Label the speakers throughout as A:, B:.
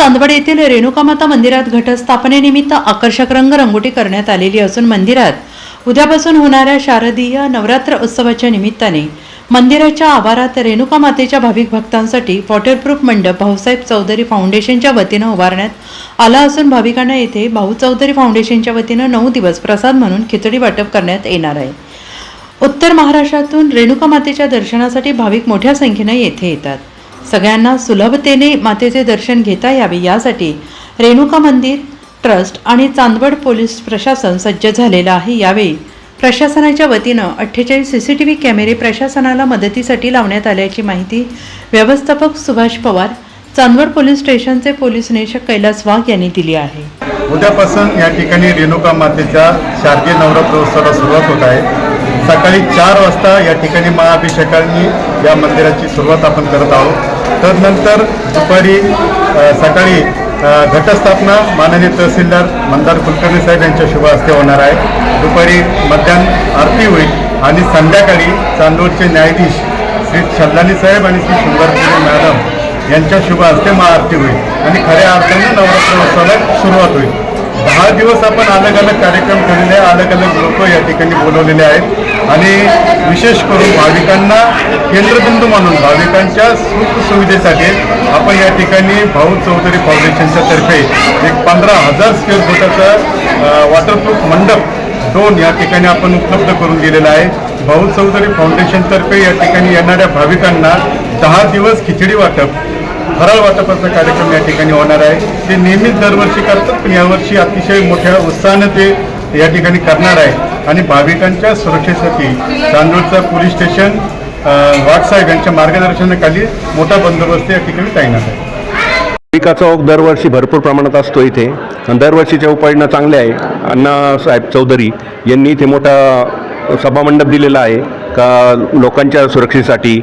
A: चांदवड येथील रेणुकामाता मंदिरात घटस्थापनेनिमित्त आकर्षक रंगरंगोटी करण्यात आलेली असून मंदिरात उद्यापासून होणाऱ्या शारदीय नवरात्र उत्सवाच्या निमित्ताने मंदिराच्या आवारात रेणुका मातेच्या भाविक भक्तांसाठी वॉटरप्रूफ मंडप भाऊसाहेब चौधरी फाउंडेशनच्या वतीनं उभारण्यात आला असून भाविकांना येथे भाऊ चौधरी फाउंडेशनच्या वतीनं नऊ दिवस प्रसाद म्हणून खिचडी वाटप करण्यात येणार आहे. उत्तर महाराष्ट्रातून रेणुका मातेच्या दर्शनासाठी भाविक मोठ्या संख्येने येथे येतात. सगळ्यांना सुलभतेने मातेचे दर्शन घेता यावे यासाठी रेणुका मंदिर ट्रस्ट आणि चांदवड पोलीस प्रशासन सज्ज झालेलं आहे यावेळी. प्रशासनाच्या वतीनं अठ्ठेचाळीस सी सी टी व्ही कॅमेरे प्रशासनाला मदतीसाठी लावण्यात आल्याची माहिती व्यवस्थापक सुभाष पवार चांदवड पोलीस स्टेशनचे पोलीस निरीक्षक कैलास वाघ यांनी दिली आहे.
B: उद्यापासून या ठिकाणी रेणुका मातेच्या शारदीय नवरात्रोत्सवाला सुरुवात होत आहे. सकाळी चार वाजता या ठिकाणी महाअभिषेकांनी या मंदिराची सुरुवात आपण करत आहोत. तदनंतर दुपारी सकाळी घटस्थापना माननीय तहसीलदार मंदार कुलकर्णी साहेब यांच्या शुभ हस्ते होणार आहे. दुपारी मध्याह्न आरती होईल आणि संध्याकाळी चांदोडचे न्यायाधीश श्री छल्लानी साहेब आणि श्री सुंदरपुरे मॅडम यांच्या शुभ हस्ते महाआरती होईल आणि खऱ्या अर्थाने नवरात्रोत्सवाला सुरुवात होईल. दहा दिवस आपण अलग अलग कार्यक्रम केलेले आहे अलग अलग लोक या ठिकाणी बोलवलेले आहेत. आणि विशेष करून भाविकांना केंद्रबिंदू मानून भाविकांच्या सुख सुविधेसाठी आपण या ठिकाणी भाऊ चौधरी फाउंडेशनच्या तर्फे एक पंधरा हजार स्क्वेअर फुटाचा वॉटरप्रूफ मंडप दोन या ठिकाणी आपण उपलब्ध करून दिलेला आहे. भाऊ चौधरी फाउंडेशनतर्फे या ठिकाणी येणाऱ्या भाविकांना दहा दिवस खिचडी वाटप फराळ वाटपाचा कार्यक्रम या ठिकाणी होणार आहे. ते नेहमीच दरवर्षी करतात पण यावर्षी अतिशय मोठ्या उत्साहानं ते या ठिकाणी करणार आहे. आणि भाविकांच्या सुरक्षेसाठी तांदूळचा पोलीस स्टेशन वाटसाहेब यांच्या मार्गदर्शनाखाली मोठा बंदोबस्त या ठिकाणी तैनात आहे.
C: पिकाचा ओघ दरवर्षी भरपूर प्रमाणात असतो इथे. दरवर्षीच्या उपाययोजना चांगल्या आहे. अण्णासाहेब चौधरी यांनी इथे मोठा सभामंडप दिलेला आहे का लोकांच्या सुरक्षेसाठी.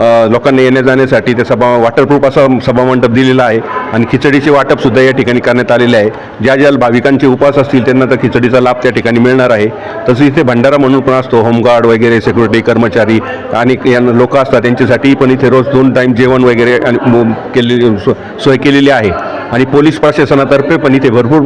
C: लोकांना येण्या जाण्यासाठी ते सभा वॉटरप्रूफ असा सभामंडप दिलेला आहे आणि खिचडीचे वाटपसुद्धा या ठिकाणी करण्यात आलेले आहे. ज्या ज्या भाविकांचे उपास असतील त्यांना तर खिचडीचा लाभ त्या ठिकाणी मिळणार आहे. तसंच इथे भंडारा म्हणून पण असतो होमगार्ड वगैरे सिक्युरिटी कर्मचारी आणि यांना लोक असतात त्यांच्यासाठी पण इथे रोज दोन टाईम जेवण वगैरे आणि केलेली सो- सोय केलेली आहे. आणि पोलीस प्रशासनातर्फे पण इथे भरपूर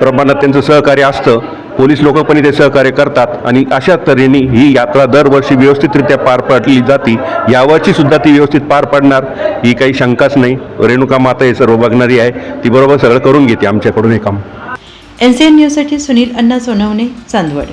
C: प्रमाणात त्यांचं सहकार्य असतं. पोलीस लोक पण इथे सहकार्य करतात आणि अशा तऱ्हेने ही यात्रा दरवर्षी व्यवस्थितरित्या पार पडली जाते यावरची सुद्धा ती व्यवस्थित पार पडणार ही काही शंकाच नाही. रेणुका माता हे सर्व बघणारी आहे ती बरोबर सगळं करून घेते आमच्याकडून हे काम.
A: एन सी एन न्यूजसाठी सुनील अण्णा सोनवणे चांदवड.